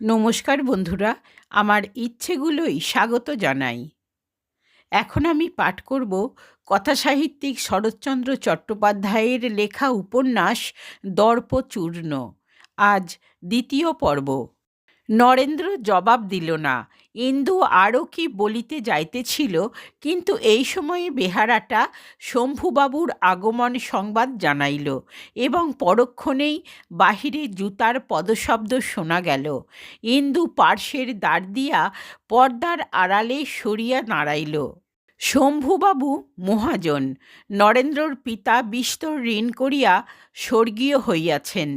নমস্কার বন্ধুরা, আমার ইচ্ছেগুলোই স্বাগত জানাই। এখন আমি পাঠ করব কথাসাহিত্যিক শরৎচন্দ্র চট্টোপাধ্যায়ের লেখা উপন্যাস দর্পচূর্ণ। আজ দ্বিতীয় পর্ব। নরেন্দ্র জবাব দিল না। ইন্দু আরও কি বলিতে যাইতেছিল, কিন্তু এই সময়ে বেহারাটা শম্ভুবাবুর আগমন সংবাদ জানাইল এবং পরক্ষণেই বাহিরে জুতার পদশব্দ শোনা গেল। ইন্দু পার্শ্বের দাঁড় দিয়া পর্দার আড়ালে সরিয়া দাঁড়াইল শম্ভুবাবু, মহাজন, নরেন্দ্রর পিতা বিস্তর ঋণ করিয়া স্বর্গীয় হইয়াছেন।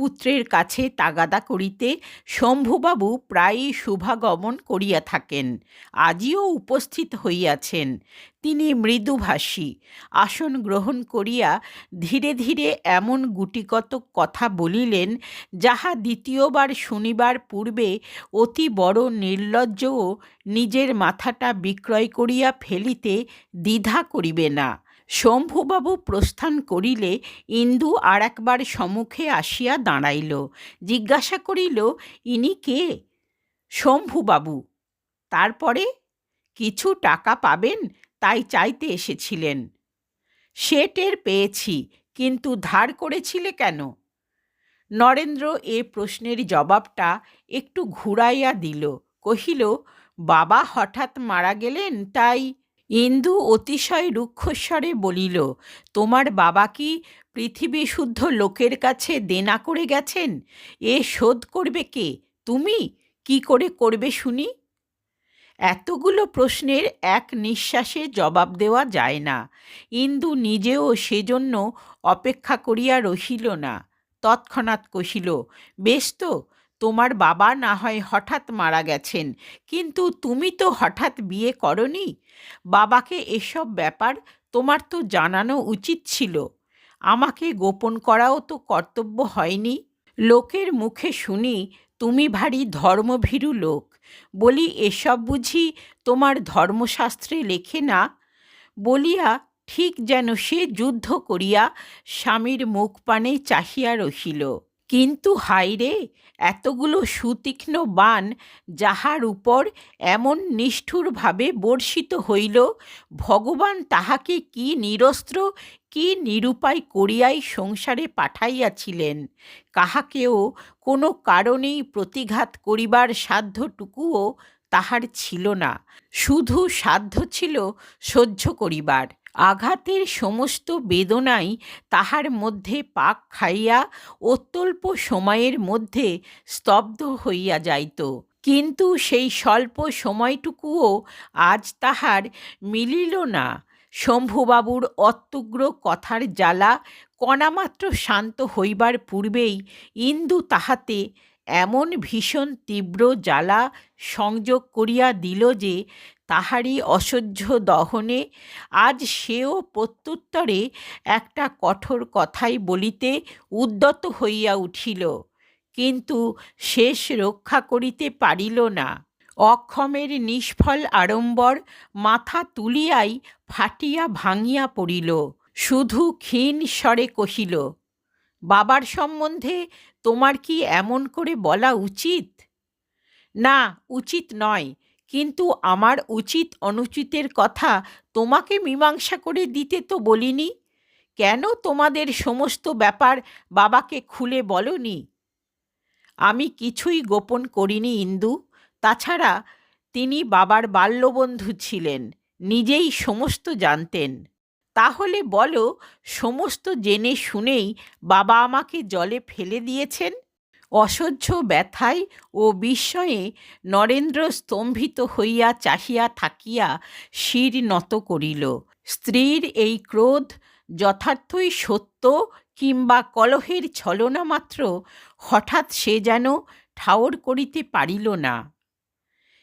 পুত্রের কাছে তাগাদা করিতে শম্ভুবাবু প্রায়ই শুভাগমন করিয়া থাকেন, আজিও উপস্থিত হইয়াছেন। তিনি মৃদুভাষী, আসন গ্রহণ করিয়া ধীরে ধীরে এমন গুটিকত কথা বলিলেন, যাহা দ্বিতীয়বার শুনিবার পূর্বে অতি বড় নির্লজ্জও নিজের মাথাটা বিক্রয় করিয়া ফেলিতে দ্বিধা করিবে না। শম্ভুবাবু প্রস্থান করিলে ইন্দু আর একবার সম্মুখে আসিয়া দাঁড়াইল। জিজ্ঞাসা করিল, ইনি কে? শম্ভুবাবু। তারপরে, কিছু টাকা পাবেন, তাই চাইতে এসেছিলেন। সে টের পেয়েছি, কিন্তু ধার করেছিলে কেন? নরেন্দ্র এ প্রশ্নের জবাবটা একটু ঘুরাইয়া দিল। কহিল, বাবা হঠাৎ মারা গেলেন, তাই ইন্দু অতিশয় রুক্ষস্বরে বলিল, তোমার বাবা কি পৃথিবী শুদ্ধ লোকের কাছে দেনা করে গেছেন? এ শোধ করবে কে? তুমি কি করে করবে শুনি? এতগুলো প্রশ্নের এক নিঃশ্বাসে জবাব দেওয়া যায় না। ইন্দু নিজেও সেজন্য অপেক্ষা করিয়া রহিল না। তৎক্ষণাৎ কহিল, বেশ তো তোমার বাবা না হয় হঠাৎ মারা গেছেন। কিন্তু তুমি তো হঠাৎ বিয়ে করনি। বাবাকে এসব ব্যাপার তোমার তো জানানো উচিত ছিল। আমাকে গোপন করাও তো কর্তব্য হয়নি। লোকের মুখে শুনি, তুমি ভারী ধর্মভীরু লোক। বলি, এসব বুঝি তোমার ধর্মশাস্ত্রে লেখে না? বলিয়া, ঠিক যেন সে যুদ্ধ করিয়া স্বামীর মুখ পানে চাহিয়া রহিল। কিন্তু হাইরে এতগুলো সুতীক্ষ্ণ বাণ যাহার উপর এমন নিষ্ঠুরভাবে বর্ষিত হইল, ভগবান তাহাকে কি নিরস্ত্র, কি নিরুপায় করিয়াই সংসারে পাঠাইয়াছিলেন? কাহাকেও কোনো কারণেই প্রতিঘাত করিবার সাধ্যটুকুও তাহার ছিল না, শুধু সাধ্য ছিল সহ্য করিবার। আঘাতের সমস্ত বেদনাই তাহার মধ্যে পাক খাইয়া অত্যল্প সময়ের মধ্যে স্তব্ধ হইয়া যাইত। কিন্তু সেই স্বল্প সময়টুকুও আজ তাহার মিলিল না। শম্ভুবাবুর অত্যুগ্র কথার জ্বালা কণামাত্র শান্ত হইবার পূর্বেই ইন্দু তাহাতে এমন ভীষণ তীব্র জ্বালা সংযোগ করিয়া দিল যে তাহারই অসহ্য দহনে আজ সেও প্রত্যুত্তরে একটা কঠোর কথাই বলিতে উদ্যত হইয়া উঠিল, কিন্তু শেষ রক্ষা করিতে পারিল না। অক্ষমের নিষ্ফল আড়ম্বর মাথা তুলিয়াই ফাটিয়া ভাঙিয়া পড়িল, শুধু ক্ষীণ স্বরে কহিল, বাবার সম্বন্ধে তোমার কি এমন করে বলা উচিত? না, উচিত নয়। কিন্তু আমার উচিত অনুচিতের কথা তোমাকে মীমাংসা করে দিতে তো বলিনি? কেন তোমাদের সমস্ত ব্যাপার বাবাকে খুলে বলনি? আমি কিছুই গোপন করিনি, ইন্দু। তাছাড়া তিনি বাবার বাল্যবন্ধু ছিলেন, নিজেই সমস্ত জানতেন। তাহলে বলো, সমস্ত জেনে শুনেই বাবা আমাকে জলে ফেলে দিয়েছেন? অসহ্য ব্যথায় ও বিস্ময়ে নরেন্দ্র স্তম্ভিত হইয়া চাহিয়া থাকিয়া শির নত করিল। স্ত্রীর এই ক্রোধ যথার্থই সত্য কিংবা কলহের ছলনা মাত্র হঠাৎ সে যেন ঠাওর করিতে পারিল না।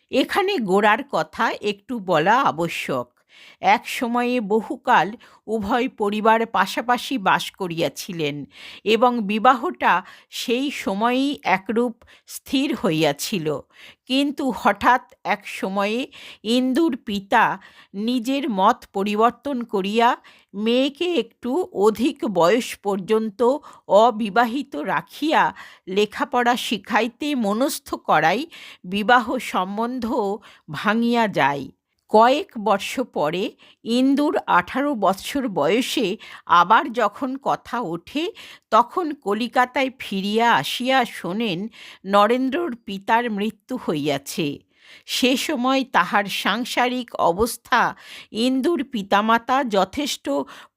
এখানে গোড়ার কথা একটু বলা আবশ্যক। এক সময়ে বহুকাল উভয় পরিবার পাশাপাশি বাস করিয়াছিলেন এবং বিবাহটা সেই সময়েই একরূপ স্থির হইয়াছিল। কিন্তু হঠাৎ এক সময়ে ইন্দুর পিতা নিজের মত পরিবর্তন করিয়া মেয়েকে একটু অধিক বয়স পর্যন্ত অবিবাহিত রাখিয়া লেখাপড়া শিখাইতে মনস্থ করাই বিবাহ সম্বন্ধ ভাঙিয়া যায়। কয়েক বর্ষ পরে ইন্দুর আঠারো বৎসর বয়সে আবার যখন কথা ওঠে, তখন কলিকাতায় ফিরিয়া আসিয়া শোনেন নরেন্দ্রর পিতার মৃত্যু হইয়াছে। সে সময় তাহার সাংসারিক অবস্থা ইন্দুর পিতামাতা যথেষ্ট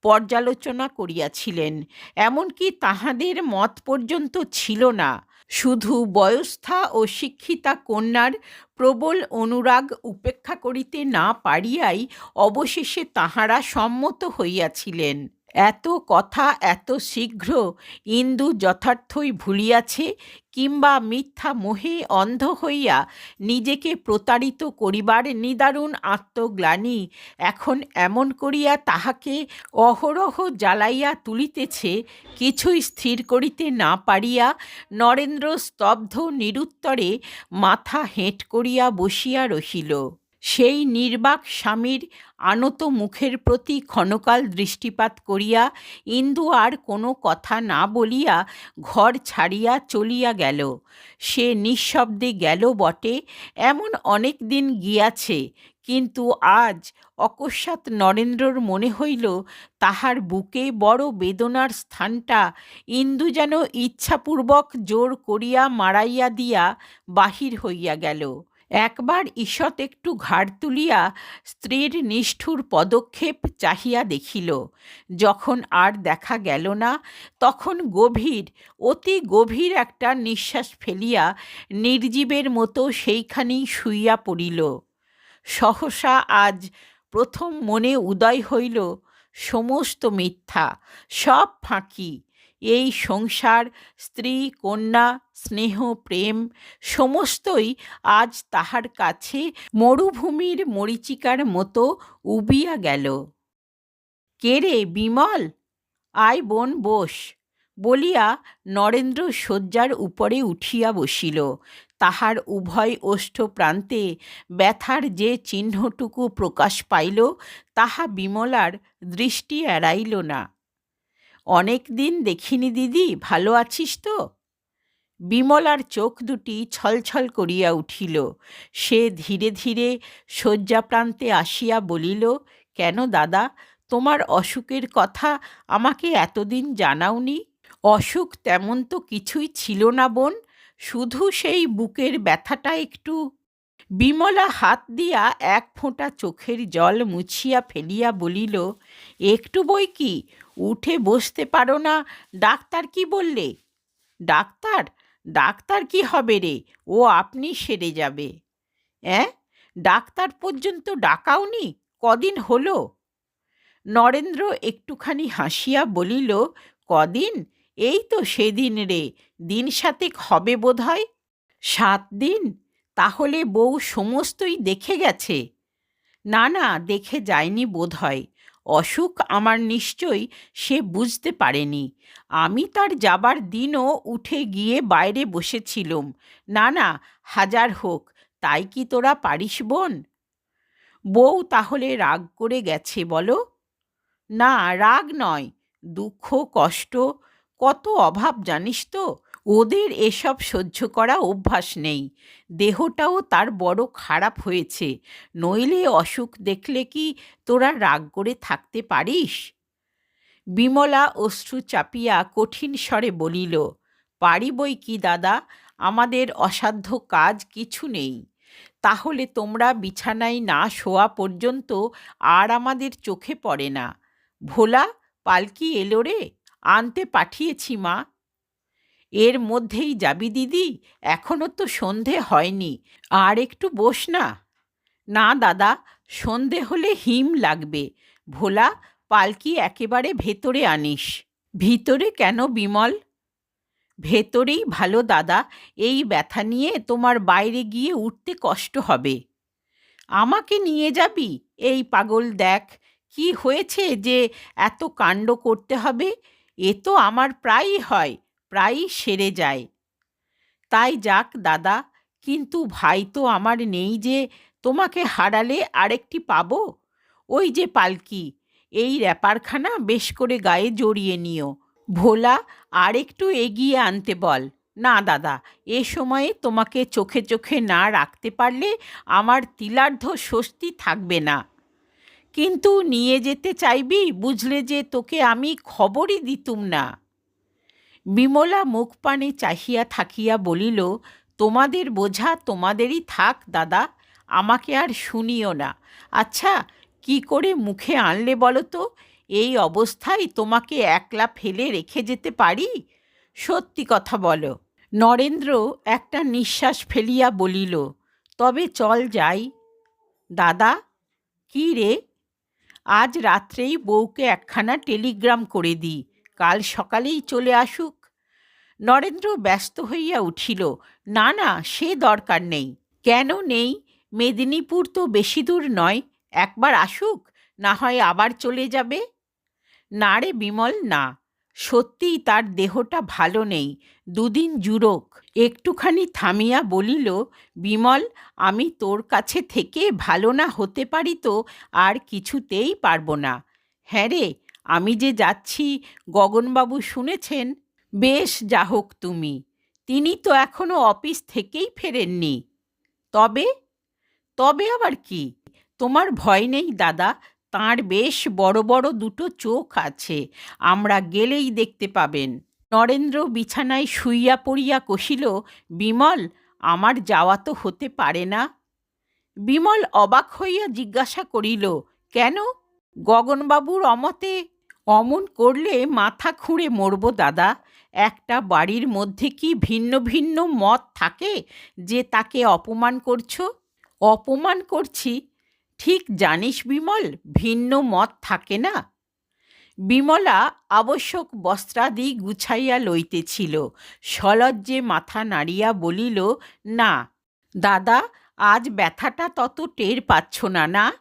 পর্যালোচনা করিয়াছিলেন, এমনকি তাহাদের মত পর্যন্ত ছিল না। শুধু বয়স্থা ও শিক্ষিতা কন্যার প্রবল অনুরাগ উপেক্ষা করিতে না পারিয়াই অবশেষে তাহারা সম্মত হইয়াছিলেন। এত কথা এত শীঘ্র ইন্দু যথার্থই ভুলিয়াছে কিংবা মিথ্যা মোহে অন্ধ হইয়া নিজেকে প্রতারিত করিবার নিদারুণ আত্মগ্লানি এখন এমন করিয়া তাহাকে অহরহ জ্বালাইয়া তুলিতেছে, কিছুই স্থির করিতে না পারিয়া নরেন্দ্র স্তব্ধ নিরুত্তরে মাথা হেঁট করিয়া বসিয়া রহিল। সেই নির্বাক স্বামীর আনত মুখের প্রতি ক্ষণকাল দৃষ্টিপাত করিয়া ইন্দু আর কোনো কথা না বলিয়া ঘর ছাড়িয়া চলিয়া গেল। সে নিঃশব্দে গেল বটে, এমন অনেক দিন গিয়াছে, কিন্তু আজ অকস্মাৎ নরেন্দ্রর মনে হইল তাহার বুকে বড় বেদনার স্থানটা ইন্দু যেন ইচ্ছাপূর্বক জোর করিয়া মারাইয়া দিয়া বাহির হইয়া গেল। একবার ঈষৎ একটু ঘাড় তুলিয়া স্ত্রীর নিষ্ঠুর পদক্ষেপ চাহিয়া দেখিল। যখন আর দেখা গেল না, তখন গভীর, অতি গভীর একটা নিঃশ্বাস ফেলিয়া নির্জীবের মতো সেইখানেই শুইয়া পড়িল। সহসা আজ প্রথম মনে উদয় হইল, সমস্ত মিথ্যা, সব ফাঁকি। এই সংসার, স্ত্রী, কন্যা, স্নেহ, প্রেম, সমস্তই আজ তাহার কাছে মরুভূমির মরিচিকার মতো উবিয়া গেল। কে রে বিমল? আয় বোন বোস। বলিয়া নরেন্দ্র শয্যার উপরে উঠিয়া বসিল। তাহার উভয় ওষ্ঠ প্রান্তে ব্যথার যে চিহ্নটুকু প্রকাশ পাইল, তাহা বিমলার দৃষ্টি এড়াইল না। অনেক দিন দেখিনি দিদি, ভালো আছিস তো? বিমলার চোখ দুটি ছলছল করিয়া উঠিল। সে ধীরে ধীরে শয্যাপ্রান্তে আসিয়া বলিল, কেন দাদা, তোমার অসুখের কথা আমাকে এতদিন জানাওনি? অসুখ তেমন তো কিছুই ছিল না বোন, শুধু সেই বুকের ব্যথাটা একটু বিমলা হাত দিয়া এক ফোঁটা চোখের জল মুছিয়া ফেলিয়া বলিল, একটু বই কি? উঠে বসতে পারো না। ডাক্তার কি বললে? ডাক্তার? ডাক্তার কি হবে রে? ও আপনি সেরে যাবে। অ্যাঁ? ডাক্তার পর্যন্ত ডাকাওনি কদিন হলো? নরেন্দ্র একটুখানি হাসিয়া বলিল, কদিন? এই তো সেদিন রে। দিন সাতেক হবে বোধ সাত দিন? তাহলে বউ সমস্তই দেখে গেছে? না না, দেখে যায়নি বোধ হয় অসুখ আমার নিশ্চয়ই সে বুঝতে পারেনি। আমি তার যাবার দিনও উঠে গিয়ে বাইরে বসেছিলুম। না না, হাজার হোক, তাই কি তোরা পারিস বোন? বউ তাহলে রাগ করে গেছে বলো। না, রাগ নয়, দুঃখ, কষ্ট, কত অভাব জানিস তো? ওদের এসব সহ্য করা অভ্যাস নেই। দেহটাও তার বড় খারাপ হয়েছে। নইলে অসুখ দেখলে কি তোরা রাগ করে থাকতে পারিস? বিমলা অশ্রু চাপিয়া কঠিন স্বরে বলিল পারি বই কি দাদা? আমাদের অসাধ্য কাজ কিছু নেই। তাহলে তোমরা বিছানায় না শোয়া পর্যন্ত আর আমাদের চোখে পড়ে না। ভোলা, পালকি এলো রে, আনতে পাঠিয়েছি মা। এর মধ্যেই যাবি দিদি, এখনও তো সন্ধে হয়নি, আর একটু বস না। না দাদা, সন্ধে হলে হিম লাগবে, ভোলা পালকি একেবারে ভেতরে আনিস। ভিতরে কেন বিমল? ভেতরেই ভালো দাদা, এই ব্যথা নিয়ে তোমার বাইরে গিয়ে উঠতে কষ্ট হবে। আমাকে নিয়ে যাবি? এই পাগল দেখ, কি হয়েছে যে এত কাণ্ড করতে হবে? এ তো আমার প্রায়ই হয় প্রায়ই সেরে যায়। তাই যাক দাদা, কিন্তু ভাই তো আমার নেই যে তোমাকে হারালে আরেকটি পাবো? ওই যে পালকি, এই র্যাপারখানা বেশ করে গায়ে জড়িয়ে নিও। ভোলা আর একটু এগিয়ে আনতে বল। না দাদা, এ সময়ে তোমাকে চোখে চোখে না রাখতে পারলে আমার তিলার্ধ স্বস্তি থাকবে না। কিন্তু নিয়ে যেতে চাইবি, বুঝলে যে তোকে আমি খবরই দিতুম না। বিমলা মুখ পানে চাহিয়া থাকিয়া বলিল, তোমাদের বোঝা তোমাদেরই থাক দাদা, আমাকে আর শুনিও না। আচ্ছা কি করে মুখে আনলে বলো তো? এই অবস্থায় তোমাকে একলা ফেলে রেখে যেতে পারি? সত্যি কথা বলো। নরেন্দ্র একটা নিঃশ্বাস ফেলিয়া বলিল, তবে চল যাই। দাদা, কি রে? আজ রাত্রেই বউকে একখানা টেলিগ্রাম করে দিই। কাল সকালেই চলে আসুক। নরেন্দ্র ব্যস্ত হইয়া উঠিল না না সে দরকার নেই। কেন নেই? মেদিনীপুর তো বেশি দূর নয়। একবার আসুক, না হয় আবার চলে যাবে? না রে বিমল, না। সত্যিই তার দেহটা ভালো নেই। দুদিন জুড়োক। একটুখানি থামিয়া বলিল, বিমল, আমি তোর কাছে থেকে ভালো না হতে পারি তো আর কিছুতেই পারব না। হ্যাঁ রে, আমি যে যাচ্ছি, গগনবাবু শুনেছেন? বেশ, যা হোক তুমি। তিনি তো এখনও অফিস থেকেই ফেরেননি। তবে তবে আবার কি? তোমার ভয় নেই দাদা, তাঁর বেশ বড় বড় দুটো চোখ আছে, আমরা গেলেই দেখতে পাবেন। নরেন্দ্র বিছানায় শুইয়া পড়িয়া কষিল বিমল, আমার যাওয়া তো হতে পারে না। বিমল অবাক হইয়া জিজ্ঞাসা করিল, কেন? গগনবাবুর অমতে অমন করলে মাথা খুঁড়ে মরব দাদা একটা বাড়ির মধ্যে কি ভিন্ন ভিন্ন মত থাকে যে তাকে অপমান করছ? অপমান করছি। ঠিক জানিস বিমল, ভিন্ন মত থাকে না। বিমলা আবশ্যক বস্ত্রাদি গুছাইয়া লইতেছিল। সলজ্জে মাথা নাড়িয়া বলিল, না, দাদা, আজ ব্যথাটা তত টের পাচ্ছ না না?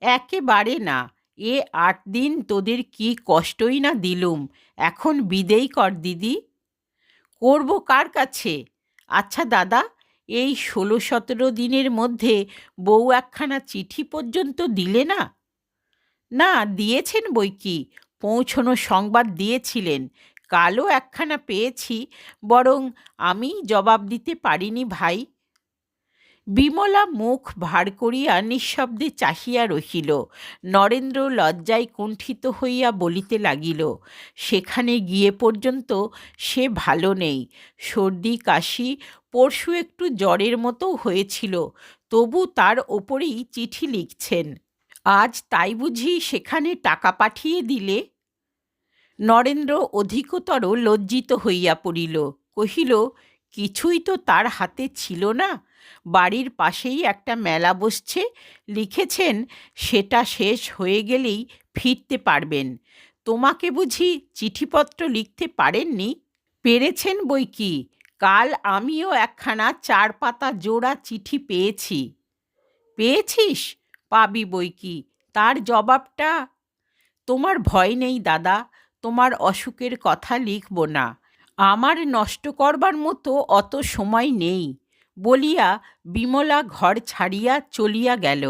একেবারে না। এ আট দিন তোদের কি কষ্টই না দিলুম? এখন বিদেই কর, দিদি। করব কার কাছে? আচ্ছা দাদা, এই ষোলো সতেরো দিনের মধ্যে বউ একখানা চিঠি পর্যন্ত দিলে না? না, দিয়েছেন বই কি? পৌঁছনো সংবাদ দিয়েছিলেন। কালও একখানা পেয়েছি, বরং আমি জবাব দিতে পারিনি ভাই। বিমলা মুখ ভার করিয়া নিঃশব্দে চাহিয়া রহিল। নরেন্দ্র লজ্জায় কুণ্ঠিত হইয়া বলিতে লাগিল, সেখানে গিয়ে পর্যন্ত সে ভালো নেই। সর্দি, কাশি, পরশু একটু জ্বরের মতো হয়েছিল, তবু তার ওপরেই চিঠি লিখছেন। আজ তাই বুঝি সেখানে টাকা পাঠিয়ে দিলে? নরেন্দ্র অধিকতর লজ্জিত হইয়া পড়িল, কহিল, কিছুই তো তার হাতে ছিল না। বাড়ির পাশেই একটা মেলা বসছে। লিখেছেন, সেটা শেষ হয়ে গেলেই ফিরতে পারবেন। তোমাকে বুঝি চিঠিপত্র লিখতে পারেননি? পেরেছেন বই কি? কাল আমিও একখানা চার পাতা জোড়া চিঠি পেয়েছি। পেয়েছিস? পাবি বই কি? তার জবাবটা? তোমার ভয় নেই দাদা, তোমার অসুখের কথা লিখব না। আমার নষ্ট করবার মতো অত সময় নেই। বলিয়া বিমলা ঘর ছাড়িয়া চলিয়া গেল।